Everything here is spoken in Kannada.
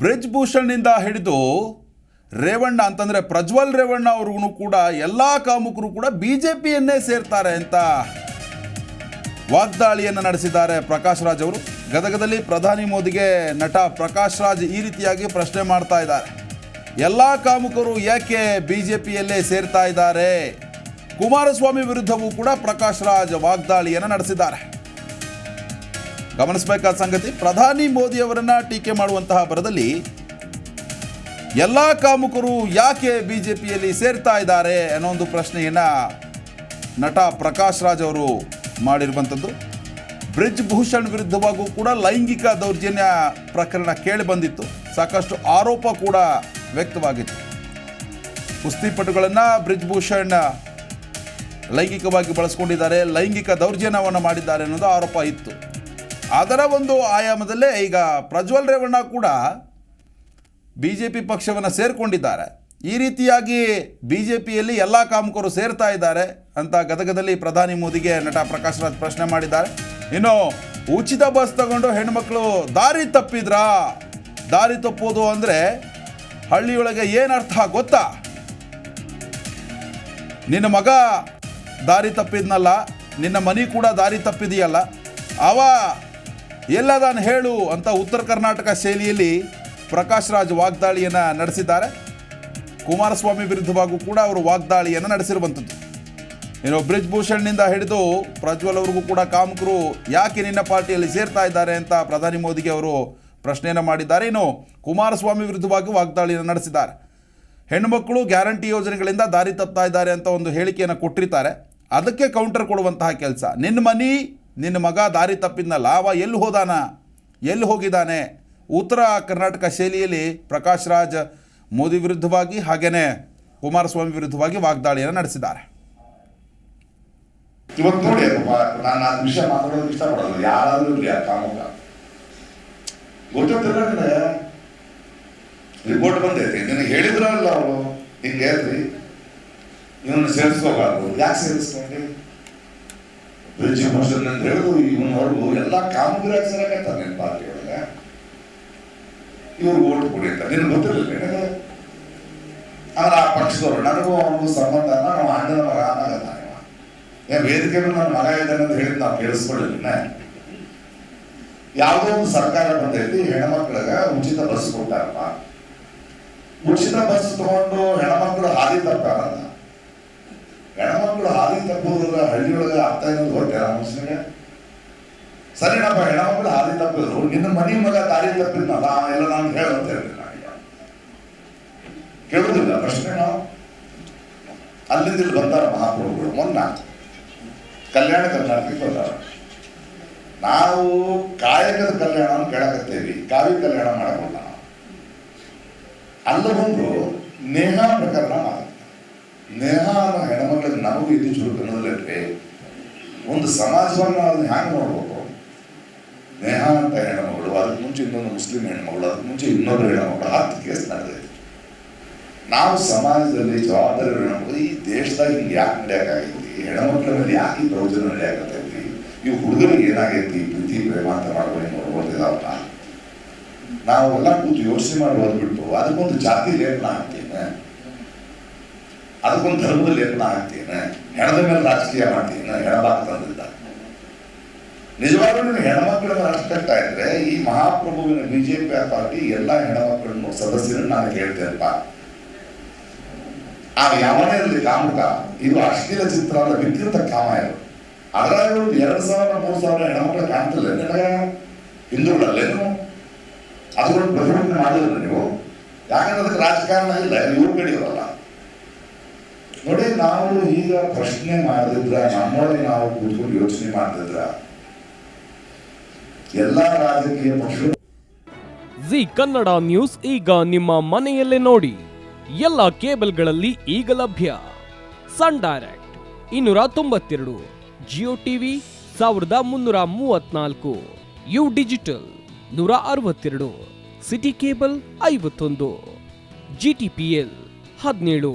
ಬ್ರಿಜ್ ಭೂಷಣ್ನಿಂದ ಹಿಡಿದು ರೇವಣ್ಣ ಅಂತಂದರೆ ಪ್ರಜ್ವಲ್ ರೇವಣ್ಣ ಅವ್ರಿಗೂ ಕೂಡ ಎಲ್ಲ ಕಾಮುಕರು ಕೂಡ ಬಿ ಜೆ ಪಿಯನ್ನೇ ಸೇರ್ತಾರೆ ಅಂತ ವಾಗ್ದಾಳಿಯನ್ನು ನಡೆಸಿದ್ದಾರೆ ಪ್ರಕಾಶ್ ರಾಜ್ ಅವರು. ಗದಗದಲ್ಲಿ ಪ್ರಧಾನಿ ಮೋದಿಗೆ ನಟ ಪ್ರಕಾಶ್ ರಾಜ್ ಈ ರೀತಿಯಾಗಿ ಪ್ರಶ್ನೆ ಮಾಡ್ತಾ ಇದ್ದಾರೆ. ಎಲ್ಲ ಕಾಮುಕರು ಯಾಕೆ ಬಿ ಜೆ ಪಿಯಲ್ಲೇ ಸೇರ್ತಾ ಇದ್ದಾರೆ? ಕುಮಾರಸ್ವಾಮಿ ವಿರುದ್ಧವೂ ಕೂಡ ಪ್ರಕಾಶ್ ರಾಜ್ ವಾಗ್ದಾಳಿಯನ್ನು ನಡೆಸಿದ್ದಾರೆ. ಗಮನಿಸಬೇಕಾದ ಸಂಗತಿ, ಪ್ರಧಾನಿ ಮೋದಿ ಅವರನ್ನ ಟೀಕೆ ಮಾಡುವಂತಹ ಬರದಲ್ಲಿ ಎಲ್ಲ ಕಾಮುಕರು ಯಾಕೆ ಬಿಜೆಪಿಯಲ್ಲಿ ಸೇರ್ತಾ ಇದ್ದಾರೆ ಅನ್ನೋ ಒಂದು ಪ್ರಶ್ನೆಯನ್ನ ನಟ ಪ್ರಕಾಶ್ ರಾಜ್ ಅವರು ಮಾಡಿರುವಂಥದ್ದು. ಬ್ರಿಜ್ ಭೂಷಣ್ ವಿರುದ್ಧವಾಗೂ ಕೂಡ ಲೈಂಗಿಕ ದೌರ್ಜನ್ಯ ಪ್ರಕರಣ ಕೇಳಿ ಬಂದಿತ್ತು. ಸಾಕಷ್ಟು ಆರೋಪ ಕೂಡ ವ್ಯಕ್ತವಾಗಿತ್ತು. ಕುಸ್ತಿಪಟುಗಳನ್ನು ಬ್ರಿಜ್ ಭೂಷಣ್ ಲೈಂಗಿಕವಾಗಿ ಬಳಸ್ಕೊಂಡಿದ್ದಾರೆ, ಲೈಂಗಿಕ ದೌರ್ಜನ್ಯವನ್ನು ಮಾಡಿದ್ದಾರೆ ಅನ್ನೋದು ಆರೋಪ ಇತ್ತು. ಅದರ ಒಂದು ಆಯಾಮದಲ್ಲೇ ಈಗ ಪ್ರಜ್ವಲ್ ರೇವಣ್ಣ ಕೂಡ ಬಿ ಜೆ ಪಿ ಪಕ್ಷವನ್ನು ಸೇರಿಕೊಂಡಿದ್ದಾರೆ. ಈ ರೀತಿಯಾಗಿ ಬಿ ಜೆ ಪಿಯಲ್ಲಿ ಎಲ್ಲ ಕಾಮಕರು ಸೇರ್ತಾ ಇದ್ದಾರೆ ಅಂತ ಗದಗದಲ್ಲಿ ಪ್ರಧಾನಿ ಮೋದಿಗೆ ನಟ ಪ್ರಕಾಶ್ ರಾಜ್ ಪ್ರಶ್ನೆ ಮಾಡಿದ್ದಾರೆ. ಇನ್ನು ಉಚಿತ ಬಸ್ ತಗೊಂಡು ಹೆಣ್ಮಕ್ಳು ದಾರಿ ತಪ್ಪಿದ್ರಾ? ದಾರಿ ತಪ್ಪೋದು ಅಂದರೆ ಹಳ್ಳಿಯೊಳಗೆ ಏನರ್ಥ ಗೊತ್ತಾ? ನಿನ್ನ ಮಗ ದಾರಿ ತಪ್ಪಿದ್ನಲ್ಲ, ನಿನ್ನ ಮನಿ ಕೂಡ ದಾರಿ ತಪ್ಪಿದೆಯಲ್ಲ, ಅವ ಎಲ್ಲದಾನು ಹೇಳು ಅಂತ ಉತ್ತರ ಕರ್ನಾಟಕ ಶೈಲಿಯಲ್ಲಿ ಪ್ರಕಾಶ್ ರಾಜ್ ವಾಗ್ದಾಳಿಯನ್ನು ನಡೆಸಿದ್ದಾರೆ. ಕುಮಾರಸ್ವಾಮಿ ವಿರುದ್ಧವಾಗೂ ಕೂಡ ಅವರು ವಾಗ್ದಾಳಿಯನ್ನು ನಡೆಸಿರುವಂಥದ್ದು. ಏನೋ ಬ್ರಿಜ್ ಭೂಷಣ್ನಿಂದ ಹಿಡಿದು ಪ್ರಜ್ವಲ್ ಅವ್ರಿಗೂ ಕೂಡ ಕಾಮಕರು ಯಾಕೆ ನಿನ್ನ ಪಾರ್ಟಿಯಲ್ಲಿ ಸೇರ್ತಾ ಇದ್ದಾರೆ ಅಂತ ಪ್ರಧಾನಿ ಮೋದಿಗೆ ಅವರು ಪ್ರಶ್ನೆಯನ್ನು ಮಾಡಿದ್ದಾರೆ. ಇನ್ನು ಕುಮಾರಸ್ವಾಮಿ ವಿರುದ್ಧವಾಗಿ ವಾಗ್ದಾಳಿಯನ್ನು ನಡೆಸಿದ್ದಾರೆ. ಹೆಣ್ಣುಮಕ್ಕಳು ಗ್ಯಾರಂಟಿ ಯೋಜನೆಗಳಿಂದ ದಾರಿ ತಪ್ತಾ ಇದ್ದಾರೆ ಅಂತ ಒಂದು ಹೇಳಿಕೆಯನ್ನು ಕೊಟ್ಟಿರ್ತಾರೆ. ಅದಕ್ಕೆ ಕೌಂಟರ್ ಕೊಡುವಂತಹ ಕೆಲಸ. ನಿನ್ನ ಮನಿ ನಿನ್ನ ಮಗ ದಾರಿ ತಪ್ಪಿದ್ನಲ್ಲ ಅವ ಎಲ್ಲಿ ಹೋದಾನ? ಎಲ್ಲಿ ಹೋಗಿದ್ದಾನೆ? ಉತ್ತರ ಕರ್ನಾಟಕ ಶೈಲಿಯಲ್ಲಿ ಪ್ರಕಾಶ್ ರಾಜ್ ಮೋದಿ ವಿರುದ್ಧವಾಗಿ ಹಾಗೆಯೇ ಕುಮಾರಸ್ವಾಮಿ ವಿರುದ್ಧವಾಗಿ ವಾಗ್ದಾಳಿಯನ್ನು ನಡೆಸಿದ್ದಾರೆ. ಇವತ್ತು ನೋಡಿ ನಾನು ಆ ವಿಷಯ ಮಾತಾಡೋದು ಇಷ್ಟಪಡಲ್ಲ. ಯಾರಾದ್ರೂ ಇರಲಿ ಆ ಗೊತ್ತಿಲ್ಲ ರಿಪೋರ್ಟ್ ಬಂದೈತಿ ನಿನಗೆ ಹೇಳಿದ್ರಲ್ಲ ಅವರು. ಹಿಂಗೆ ಹೇಳ್ರಿ. ಇವನ್ನ ಸೇರಿಸ್ಕೋಬಾರ್ದು. ಯಾಕೆ ಸೇರಿಸ್ಕೊಂಡ್ರಿ ಮೋಷನ್ ಅಂತ ಇವನವರೆಗೂ ಎಲ್ಲ ಕಾಂಗ್ರೆಸ್ ಪಾರ್ಟಿ ಒಳಗೆ ಇವ್ರು ಓಟ್ ಕೊಡಿ ಅಂತ. ನಿನ್ ಗೊತ್ತಿರಲಿಲ್ಲ ನಿನಗೆ? ಆದ್ರೆ ಆ ಪಕ್ಷದವರು, ನನಗೂ ಅವನಿಗೂ ಸಂಬಂಧ ನಾವು ಅಣ್ಣನ ಮಗ ಅನ್ನಗತ್ತಾನೆ ಏನ್ ವೇದಿಕೆ ಮೇಲೆ ನನ್ನ ಮಗ ಇದ್ದಾನೆ ಅಂತ ಹೇಳಿದ್ ನಾವು ಕೇಳಿಸ್ಕೊಳ್ಳಿಲ್ಲ ಯಾವುದೋ ಒಂದು ಸರ್ಕಾರ ಬಂದೈತಿ, ಹೆಣ್ಮಕ್ಳಿಗೆ ಉಚಿತ ಬಸ್ ಕೊಟ್ಟಾರಪ್ಪ. ಉಚಿತ ಬಸ್ ತಗೊಂಡು ಹೆಣ್ಮಕ್ಳು ಹಾದಿ ತಪ್ಪಾರಲ್ಲ ಹೆಣ್ಮಕ್ಳು ಹಾದಿ ತಪ್ಪುದ್ರ ಹಳ್ಳಿಯೊಳಗೆ ಆಗ್ತಾ ಇರೋದು ಗೊತ್ತಿಲ್ಲ ಮನುಷ್ಯನಿಗೆ. ಸರಿನಪ್ಪ, ಹೆಣ್ಮಕ್ಳು ಹಾದಿ ತಪ್ಪಿದ್ರು ನಿನ್ನ ಮನಿ ಮಗ ದಾರಿ ತಪ್ಪಿದ್ನಲ್ಲ ಎಲ್ಲ ನಾನು ಹೇಳಂತ ಹೇಳಿದೆ ನಾನು ಕೇಳುದಿಲ್ಲ ಪ್ರಶ್ನೆ ನಾವು. ಅಲ್ಲಿಂದ ಇಲ್ಲಿ ಬಂದಾರ ಮಹಾಪ್ರಭುಗಳು, ಮೊನ್ನ. ಕಲ್ಯಾಣ ಕರ್ನಾಟಕಕ್ಕೆ ಬಂದಾರ. ನಾವು ಕಾಯಕದ ಕಲ್ಯಾಣ ಕೇಳಕತ್ತೇವಿ, ಕಾವ್ಯ ಕಲ್ಯಾಣ ಮಾಡಬಹುದು ಅಲ್ಲ ಬಂದು ನೇಹ ಪ್ರಕರಣ ನೇಹ ಅನ್ನೋ ಹೆಣ್ಮಕ್ಳಿಗೆ ನಮಗೂ ಇದು ಚುರುಕು ಅನ್ನೋದಿಲ್ಲರಿ ಒಂದು ಸಮಾಜವನ್ನು ಅದನ್ನ ಹ್ಯಾಂಗ್ ನೋಡ್ಬೇಕು? ನೇಹ ಅಂತ ಹೆಣ್ಮಗಳು, ಅದಕ್ಕೆ ಮುಂಚೆ ಇನ್ನೊಂದು ಮುಸ್ಲಿಂ ಹೆಣ್ಮಗಳು, ಅದಕ್ಕೆ ಮುಂಚೆ ಇನ್ನೊಂದು ಹೆಣ್ಮಗಳು, ಹತ್ತು ಕೇಸ್ ನಡೆದೈತಿ ನಾವು ಸಮಾಜದಲ್ಲಿ ಜವಾಬ್ದಾರಿ ಹೆಣ್ಮಗಳು ಈ ದೇಶದಾಗ ಹಿಂಗೆ ಯಾಕೆ ನಡೆಯಕ್ಕಾಗೈತಿ ಹೆಣ್ಮಕ್ಳ ಮೇಲೆ ಯಾಕೆ ಈ ಪ್ರವಚನ ನಡೆಯಾಕತ್ತೈತಿ? ಈ ಹುಡುಗರಿಗೆ ಏನಾಗೈತಿ? ಪ್ರೀತಿ, ಪ್ರೇಮ ಅಂತ ಮಾಡ್ಕೊಂಡು ನಾವು ಎಲ್ಲ ಕೂತು ಯೋಚನೆ ಮಾಡಿ ಬಿಟ್ಟು ಅದಕ್ಕೊಂದು ಜಾತಿ ಲೇಪನ ಹಾಕ್ತೇನೆ ಅದಕ್ಕೊಂದು ಧರ್ಮದಲ್ಲಿ ಲೇಪನ ಹಾಕ್ತೇನೆ ಹೆಣದ ಮೇಲೆ ರಾಜಕೀಯ ಮಾಡ್ತೀನಿ ಹೆಣಬಾಗ ತಂದಿದ್ದ ನಿಜವಾಗ್ಲೂ ನೀವು ಹೆಣ್ಮಕ್ಳನ್ನ ರೆಸ್ಪೆಕ್ಟ್ ಇದ್ರೆ ಈ ಮಹಾಪ್ರಭುವಿನ ಬಿಜೆಪಿ ಪಾರ್ಟಿ ಎಲ್ಲ ಹೆಣ್ಮಕ್ಳನ್ನು, ಸದಸ್ಯರನ್ನು ನಾನು ಕೇಳ್ತೇನಪ್ಪ ಆ ಯಾವನೇ ಇರಲಿ ಕಾಮುಕ, ಇದು ಅಶ್ಲೀಲ ಚಿತ್ರ ಅಲ್ಲ, ವಿಕೃತ ಕಾಮ ಇದು. ಅದರಾಗ ಎರಡು ಸಾವಿರ, ಮೂರು ಸಾವಿರ ಹೆಣ್ಮಕ್ಳು ಕಾಣ್ತಿಲ್ಲ. ನಿನಗೆ ಹಿಂದೂಗಳಲ್ಲೇನು? ಅದರೊಂದು ಪ್ರತಿಭಟನೆ ಮಾಡಿಲ್ಲ ನೀವು? ಯಾಕಂದ್ರೆ ಅದಕ್ಕೆ ರಾಜಕಾರಣ ಇಲ್ಲ, ಇವ್ರು ಕಡೆ ಇರಲ್ಲ ನೋಡಿ, ನಾವು ಈಗ ಪ್ರಶ್ನೆ ಮಾಡಿದ್ರ, ನಮ್ಮೊಳಗೆ ನಾವು ಕೂತ್ಕೊಂಡು ಯೋಚನೆ ಮಾಡಿದ್ರ, ಎಲ್ಲಾ ರಾಜಕೀಯ ಪಕ್ಷಗಳು ಜಿ ಕನ್ನಡ ನ್ಯೂಸ್ ಈಗ ನಿಮ್ಮ ಮನೆಯಲ್ಲೇ ನೋಡಿ. ಎಲ್ಲ ಕೇಬಲ್ಗಳಲ್ಲಿ ಈಗ ಲಭ್ಯ. ಸನ್ ಡೈರೆಕ್ಟ್ ಇನ್ನೂರ ತೊಂಬತ್ತೆರಡು, ಜಿಯೋ ಟಿವಿ ಸಾವಿರದ ಮುನ್ನೂರ ಮೂವತ್ನಾಲ್ಕು, ಯು ಡಿಜಿಟಲ್ ನೂರ ಅರವತ್ತೆರಡು, ಸಿಟಿ ಕೇಬಲ್ ಐವತ್ತೊಂದು, ಜಿ ಟಿ ಪಿ ಎಲ್ ಹದಿನೇಳು.